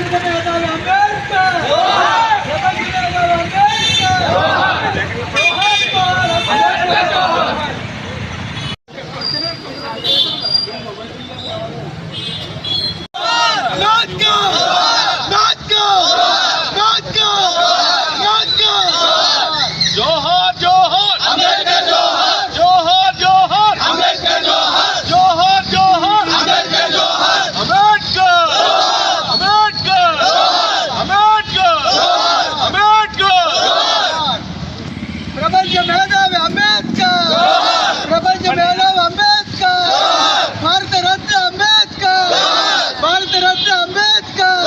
అంబేద్కర్ ప్రపంచ మేధావి అంబేద్కర్ జోహార్ భారత్ అంబేద్కర్ జోహార్ జోహార్ అంబేద్కర్ జోహార్ జోహార్ జోహార్ అంబేద్కర్ జోహార్ జోహార్ జోహార్ అంబేద్కర్ జోహార్ అంబేద్కర్ అంబేద్కర్ అంబేద్కర్ అంబేద్కర్ ప్రపంచ మేధావి అంబేద్కర్ ప్రపంచ మేధావి అంబేద్కర్ భారత రత్న అంబేద్కర్ భారత రత్న అంబేద్కర్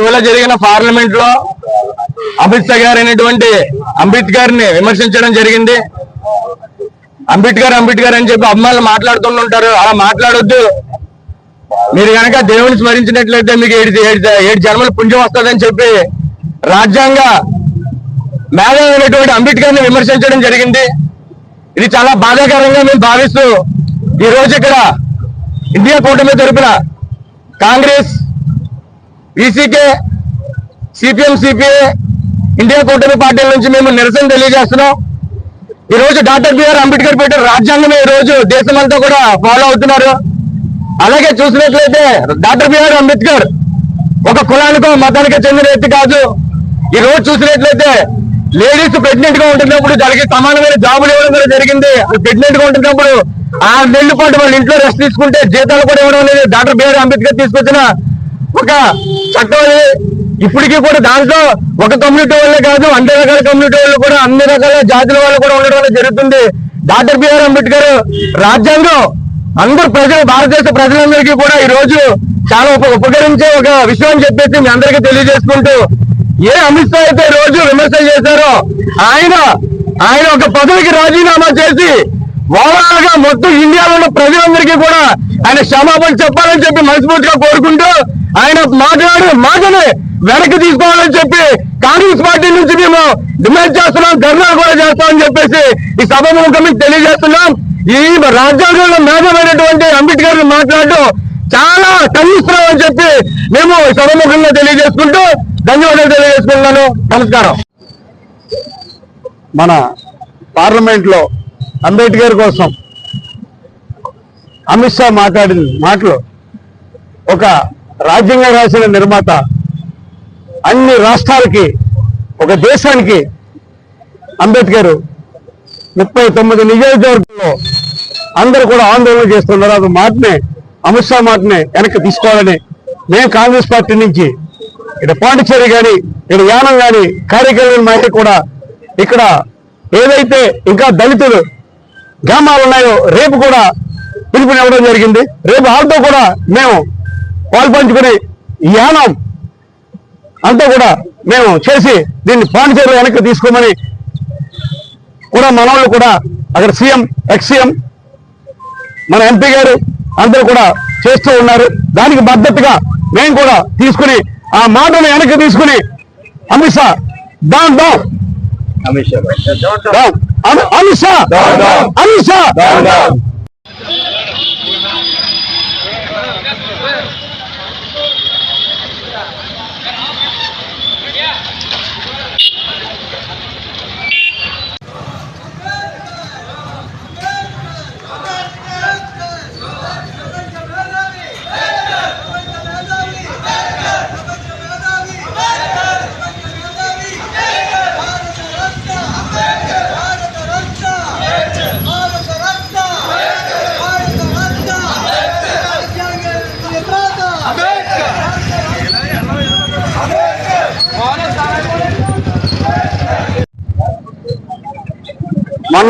ఇటీవల జరిగిన పార్లమెంట్లో అమిత్ షా గారు అయినటువంటి అంబేద్కర్ని విమర్శించడం జరిగింది. అంబేద్కర్ అంబేద్కర్ అని చెప్పి అమ్మాయిలు మాట్లాడుతుంటారు అలా మాట్లాడొద్దు. మీరు కనుక దేవుని స్మరించినట్లయితే మీకు ఏడు ఏడు ఏడు జన్మల పుణ్యం వస్తుందని చెప్పి రాజ్యాంగ మేధావైనటువంటి అంబేద్కర్ని విమర్శించడం జరిగింది. ఇది చాలా బాధాకరంగా మేము భావిస్తూ ఈ రోజు ఇక్కడ ఇండియా కూటమి తరపున కాంగ్రెస్ ఈసీకే సిపిఎం సిపిఐ ఇండియా కూటమి పార్టీల నుంచి మేము నిరసన తెలియజేస్తున్నాం. ఈ రోజు డాక్టర్ బిఆర్ అంబేద్కర్ పెట్టిన రాజ్యాంగమే ఈ రోజు దేశమంతా కూడా ఫాలో అవుతున్నారు. అలాగే చూసినట్లయితే డాక్టర్ బిఆర్ అంబేద్కర్ ఒక కులానికో మతానికో చెందిన వ్యక్తి కాదు. ఈ రోజు చూసినట్లయితే లేడీస్ ప్రెగ్నెంట్గా ఉంటున్నప్పుడు దానికి సమానమైన జాబులు ఇవ్వడం కూడా జరిగింది. ప్రెగ్నెంట్గా ఉంటున్నప్పుడు ఆ నెలల పాటు వాళ్ళ ఇంట్లో రెస్ట్ తీసుకుంటే జీతాలు కూడా ఇవ్వడం అనేది డాక్టర్ బిఆర్ అంబేద్కర్ తీసుకొచ్చిన ఒక చట్టం ఇప్పటికీ కూడా దాంట్లో ఒక కమ్యూనిటీ వాళ్ళే కాదు అన్ని రకాల కమ్యూనిటీ వాళ్ళు కూడా అన్ని రకాల జాతుల వాళ్ళు కూడా ఉండడం అనేది జరుగుతుంది. డాక్టర్ బిఆర్ అంబేద్కర్ రాజ్యాంగం అందరు ప్రజలు భారతదేశ ప్రజలందరికీ కూడా ఈ రోజు చాలా ఉపకరించే ఒక విషయం చెప్పేసి మీ అందరికీ తెలియజేసుకుంటూ ఏ అమిత్ షా అయితే ఈ రోజు విమర్శ చేశారో ఆయన ఆయన ఒక పదవికి రాజీనామా చేసి ఓవరాల్గా మొత్తం ఇండియాలో ఉన్న ప్రజలందరికీ కూడా ఆయన క్షమాపణ చెప్పాలని చెప్పి మనస్ఫూర్తిగా కోరుకుంటూ ఆయన మాట్లాడు మాటని వెనక్కి తీసుకోవాలని చెప్పి కాంగ్రెస్ పార్టీ నుంచి మేము డిమాండ్ చేస్తున్నాం ధర్నా కూడా చేస్తామని చెప్పేసి ఈ సభ ముఖం తెలియజేస్తున్నాం. ఈ రాజ్యాంగంలో మేధమైనటువంటి అంబేద్కర్ మాట్లాడటం చాలా ఖండిస్తున్నాం అని చెప్పి మేము సభ ముఖంగా తెలియజేసుకుంటూ ధన్యవాదాలు తెలియజేసుకుంటున్నాను. నమస్కారం. మన పార్లమెంట్లో అంబేద్కర్ కోసం అమిత్ షా మాట్లాడిన మాటలు ఒక రాజ్యాంగం రాసిన నిర్మాత అన్ని రాష్ట్రాలకి ఒక దేశానికి అంబేద్కర్ ముప్పై తొమ్మిది నియోజకవర్గంలో అందరూ కూడా ఆందోళన చేస్తున్నారు. అది మాటనే అమిత్ షా మాటనే వెనక్కి తీసుకోవాలని మేము కాంగ్రెస్ పార్టీ నుంచి ఇక్కడ పాండిచ్చేరి కానీ ఇక్కడ యానం కానీ కార్యక్రమం మహిళ కూడా ఇక్కడ ఏదైతే ఇంకా దళితులు గ్రామాలు ఉన్నాయో రేపు కూడా పిలుపునివ్వడం జరిగింది. రేపు వాళ్ళతో కూడా మేము పాల్పంచుకుని ఈ యానం అంతా కూడా మేము చేసి దీన్ని పాండిచేరులో వెనక్కి తీసుకోమని కూడా మనవాళ్ళు కూడా అక్కడ సీఎం ఎక్స్ సీఎం మన ఎంపీ గారు అందరూ కూడా చేస్తూ ఉన్నారు. దానికి మద్దతుగా మేము కూడా తీసుకుని ఆ మాటను వెనక్కి తీసుకుని Amit Shah down down. Down. అమి- Amit Shah Amit Shah.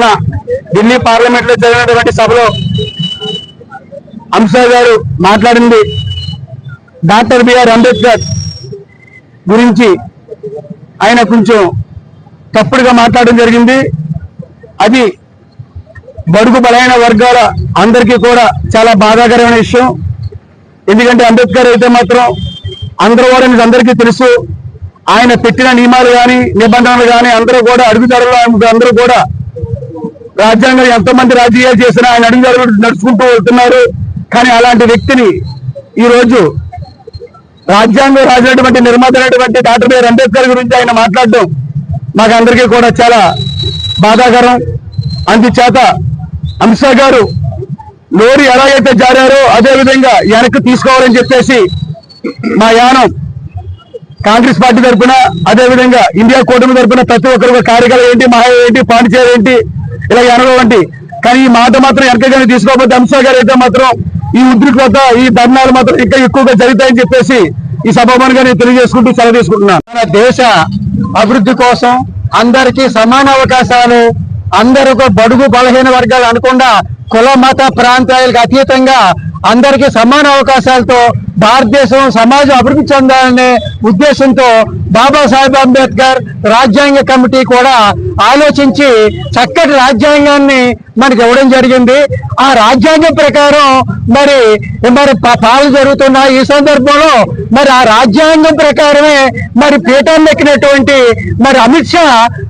మొన్న ఢిల్లీ పార్లమెంట్లో జరిగినటువంటి సభలో అంశా గారు మాట్లాడింది. డాక్టర్ బిఆర్ అంబేద్కర్ గురించి ఆయన కొంచెం తప్పుడుగా మాట్లాడడం జరిగింది. అది బడుగు బలైన వర్గాల అందరికీ కూడా చాలా బాధాకరమైన విషయం. ఎందుకంటే అంబేద్కర్ అయితే మాత్రం అందరూ కూడా మీకు అందరికీ తెలుసు. ఆయన పెట్టిన నియమాలు కానీ నిబంధనలు కానీ అందరూ కూడా అడుగుదారులు అందరూ కూడా రాజ్యాంగం ఎంతో మంది రాజకీయాలు చేసినా ఆయన అడుగుదారులు నడుచుకుంటూ వెళ్తున్నారు. కానీ అలాంటి వ్యక్తిని ఈ రోజు రాజ్యాంగం రాసినటువంటి నిర్మాత అయినటువంటి డాక్టర్ బిఆర్ అంబేద్కర్ గురించి ఆయన మాట్లాడడం మాకందరికీ కూడా చాలా బాధాకరం. అందుచేత అమిత్ గారు నోరు ఎలాగైతే జారారో అదే విధంగా వెనక్కి తీసుకోవాలని చెప్పేసి మా యానం కాంగ్రెస్ పార్టీ తరఫున అదే విధంగా ఇండియా కూటమి తరఫున ప్రతి ఒక్కరు కార్యకర్త ఏంటి మహా ఏంటి పాండిచేరి ఏంటి ఇలా అనవంటి కానీ ఈ మాట మాత్రం వెనకగానే తీసుకోకపోతే అమిత్ గారు అయితే మాత్రం ఈ ఉద్రిక్తత ఈ ధర్నాలు మాత్రం ఇంకా ఎక్కువగా జరుగుతాయని చెప్పేసి ఈ సభాముఖంగా నేను తెలియజేసుకుంటూ సెలవు తీసుకుంటున్నాను. మన దేశ అభివృద్ధి కోసం అందరికీ సమాన అవకాశాలు అందరూ ఒక బడుగు బలహీన వర్గాలు అనకుండా కుల మత ప్రాంతాలకు అతీతంగా అందరికీ సమాన అవకాశాలతో భారతదేశం సమాజం అభివృద్ధి చెందాలనే ఉద్దేశంతో బాబాసాహెబ్ అంబేద్కర్ రాజ్యాంగ కమిటీ కూడా ఆలోచించి చక్కటి రాజ్యాంగాన్ని మనకి ఇవ్వడం జరిగింది. ఆ రాజ్యాంగం ప్రకారం మరి మరి పాలు జరుగుతున్నాయి. జరుగుతున్న ఈ సందర్భంలో మరి ఆ రాజ్యాంగం ప్రకారమే మరి పీఠాన్ని ఎక్కినటువంటి మరి అమిత్ షా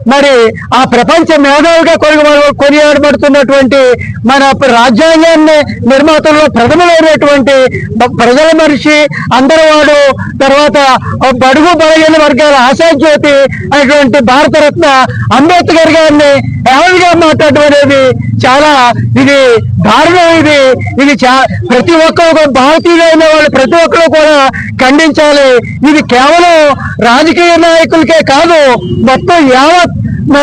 మరి ఆ ప్రపంచ మేధావిగా కొనియాడ- కొనియాడబడుతున్నటువంటి మన రాజ్యాంగాన్ని నిర్మాతల్లో ప్రథమమైనటువంటి ప్రజల మరి అందరి వాడు తర్వాత బడుగు బలహీన వర్గాల ఆశాజ్యోతి అనేటువంటి భారతరత్న అంబేద్కర్ గారిని ఎవరిగా మాట్లాడడం అనేది చాలా ఇది దారుణం ఇది. ఇది చా- ప్రతి ఒక్కరు భారతీయులైన వాళ్ళు ప్రతి ఒక్కరు కూడా ఖండించాలి. ఇది కేవలం రాజకీయ నాయకులకే కాదు మొత్తం యావత్ మా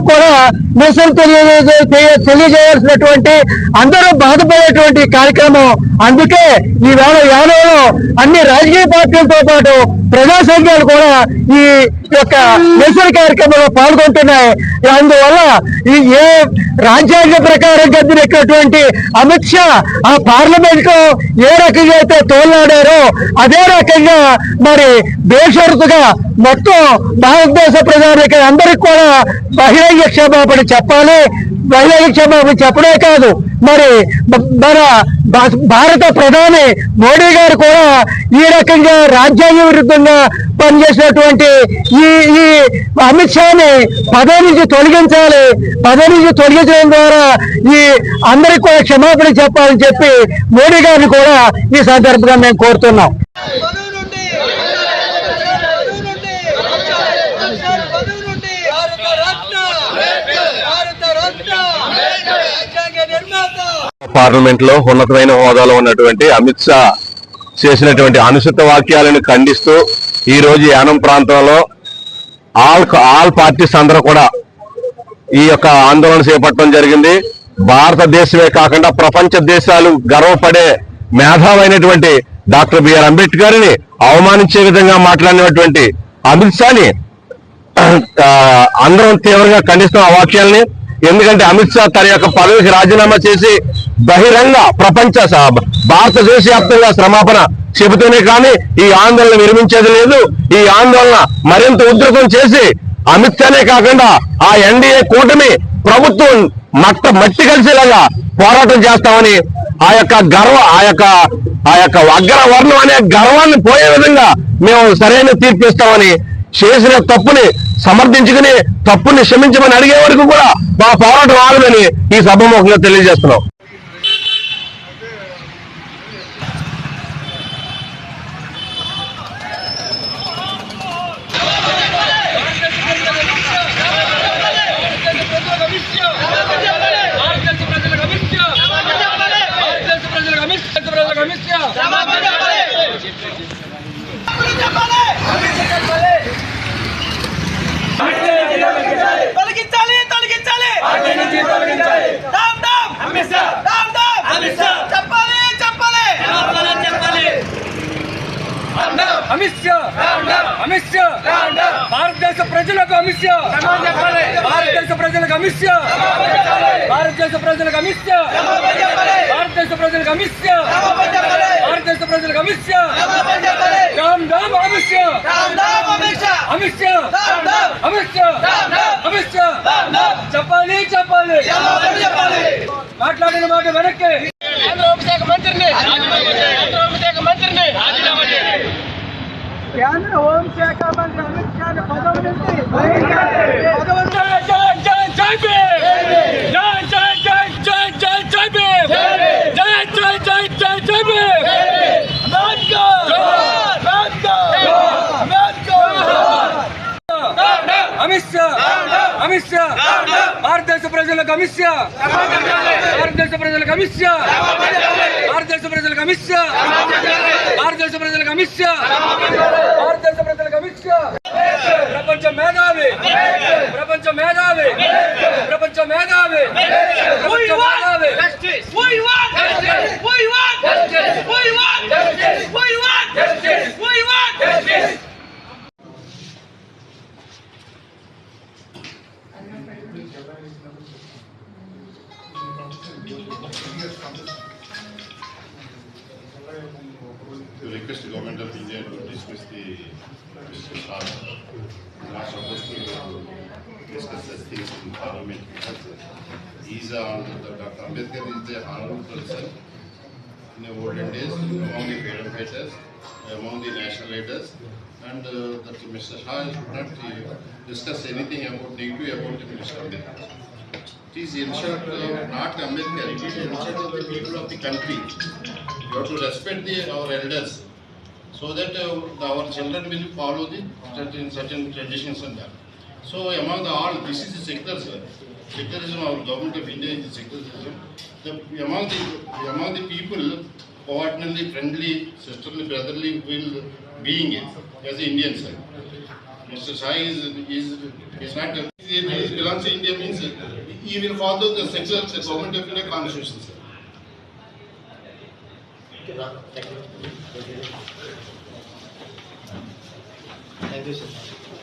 కూడా నిరసన తెలియజే తెలియ- తెలియజేయాల్సినటువంటి అందరూ బాధపడేటువంటి కార్యక్రమం. అందుకే ఈ వేళ యాదవలో అన్ని రాజకీయ పార్టీలతో పాటు ప్రజా సంఘాలు కూడా ఈ యొక్క నిరసన కార్యక్రమంలో పాల్గొంటున్నాయి. అందువల్ల ఈ ఏ రాజ్యాంగ ప్రకారం గద్దెనెక్కినటువంటి అమిత్ షా ఆ పార్లమెంట్లో ఏ రకంగా అయితే తోలాడారో అదే రకంగా మరి బేషరతుగా మొత్తం భారతదేశ ప్రజానికి అందరికి కూడా బహిరంగ క్షమాపణ చెప్పాలి. బహిరంగ క్షమాపణ చెప్పడే కాదు. మరి మన భా- భారత ప్రధాని మోడీ గారు కూడా ఈ రకంగా రాజ్యాంగ విరుద్ధంగా పనిచేసినటువంటి ఈ ఈ అమిత్ షాని పదవి నుంచి తొలగించాలి. పదవి నుంచి తొలగించడం ద్వారా ఈ అందరికి కూడా క్షమాపణ చెప్పాలని చెప్పి మోడీ గారిని కూడా ఈ సందర్భంగా మేము కోరుతున్నాం పదవి నుండి పదవి నుండి పదవి నుండి భారత రత్న భారత రత్న రాజ్యాంగ నిర్మాత పార్లమెంట్లో ఉన్నతమైన హోదాలో ఉన్నటువంటి అమిత్ షా చేసినటువంటి అనుచిత వాక్యాలను ఖండిస్తూ ఈ రోజు యానం ప్రాంతంలో ఆల్ ఆల్ పార్టీస్ అందరూ కూడా ఈ యొక్క ఆందోళన చేపట్టడం జరిగింది. భారతదేశమే కాకుండా ప్రపంచ దేశాలు గర్వపడే మేధావైనటువంటి డాక్టర్ బిఆర్ అంబేద్కర్ని అవమానించే విధంగా మాట్లాడినటువంటి అమిత్ షాని అందరం తీవ్రంగా ఖండిస్తున్న ఆ వాక్యాల్ని. ఎందుకంటే అమిత్ షా తన యొక్క పదవికి రాజీనామా చేసి బహిరంగ ప్రపంచ భారతదేశ వ్యాప్తంగా శ్రమాపణ చెబుతూనే కానీ ఈ ఆందోళన విరమించేది లేదు. ఈ ఆందోళన మరింత ఉధృతం చేసి అమిత్ షానే కాకుండా ఆ ఎన్డీఏ కూటమి ప్రభుత్వం మట్ట మట్టి కలిసేలాగా పోరాటం చేస్తామని ఆ యొక్క గర్వ ఆ యొక్క ఆ యొక్క అగ్రవర్ణం అనే గర్వాన్ని పోయే విధంగా మేము సరైన తీర్పిస్తామని చేసిన తప్పుని సమర్థించుకుని తప్పుని క్షమించమని అడిగే వరకు కూడా మా పోరాటం ఆగదని ఈ సభముఖంగా తెలియజేస్తున్నాం. రామ్ చెప్పాలి చెప్పాలి అమిత్ షా అమిత్ షా భారతదేశ ప్రజలకు అమిత్ షా భారతదేశ ప్రజలకు అమిత్ షా భారతదేశ ప్రజలకు అమిత్ షా భారతదేశ ప్రజలకు అమిత్ షా భారతదేశ ప్రజలకు అమిత్ షా రామ్ రామ్ అమిత్ షా. అమిత్ షా! అమిత్ షా! అమిత్ షా! చెప్పాలి చెప్పాలి. చెప్పాలి మాట్లాడిన మాట వెనక్కి. కేంద్ర హోంశాఖ మంత్రి అమిత్ షా ప్రజలకు అమిత్ షా భారతదేశ ప్రజలకు అమిత్ షా భారతదేశ ప్రజలకు అమిత్ షా భారతదేశ ప్రజలకు అమిత్ షా భారతదేశ ప్రజలకు అమిత్ షా ప్రపంచ మేధావి. ప్రపంచ మేధావి. ప్రపంచ మేధావి. ప్రపంచ మేధావి. We want justice. We want justice. We want justice. We want justice. To request the government of India to dismiss the Mr. Shah. We are supposed to discuss these things in parliament because he's on, the Dr. Ambedkar is the honorable person in the olden days among the freedom fighters, among the national leaders. And uh, that Mr. Shah should not uh, discuss anything about negative about the Mr. Ambedkar. It is ensured uh, not Ambedkar, it is ensured of the people of the country. You have to respect the, our elders so that uh, our children will follow the certain, certain traditions and that. So among the all, this is the secularism. Secularism, our government of India is the secularism. the, among, the, among the people, coordinately, friendly, sisterly, brotherly will being as the Indian side. Mr. Sai is, is, is not, a, he belongs to India means he will follow the secular government of India constitution, sir. Thank you. Thank you, sir.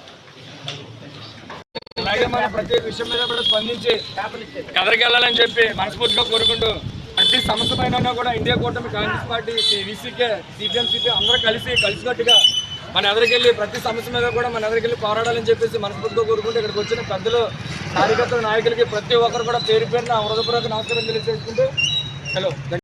మన ప్రతి విషయం మీద కూడా స్పందించి ఎదరికెళ్ళాలని చెప్పి మనస్ఫూర్తిగా కోరుకుంటూ ప్రతి సమస్య పైన కూడా ఇండియా కూటమి Congress party VCK CPM CP అందరూ కలిసి కలిసికట్టుగా మన ఎదరికెళ్ళి ప్రతి సమస్య మీద కూడా మన ఎదరికెళ్ళి పోరాడాలని చెప్పేసి మనస్ఫూర్తిగా కోరుకుంటూ ఇక్కడికి వచ్చిన పెద్దలు కార్యకర్తల నాయకులకి ప్రతి ఒక్కరు కూడా పేరు పేరున హృదయపూర్వక నమస్కారం తెలియజేసుకుంటూ హలో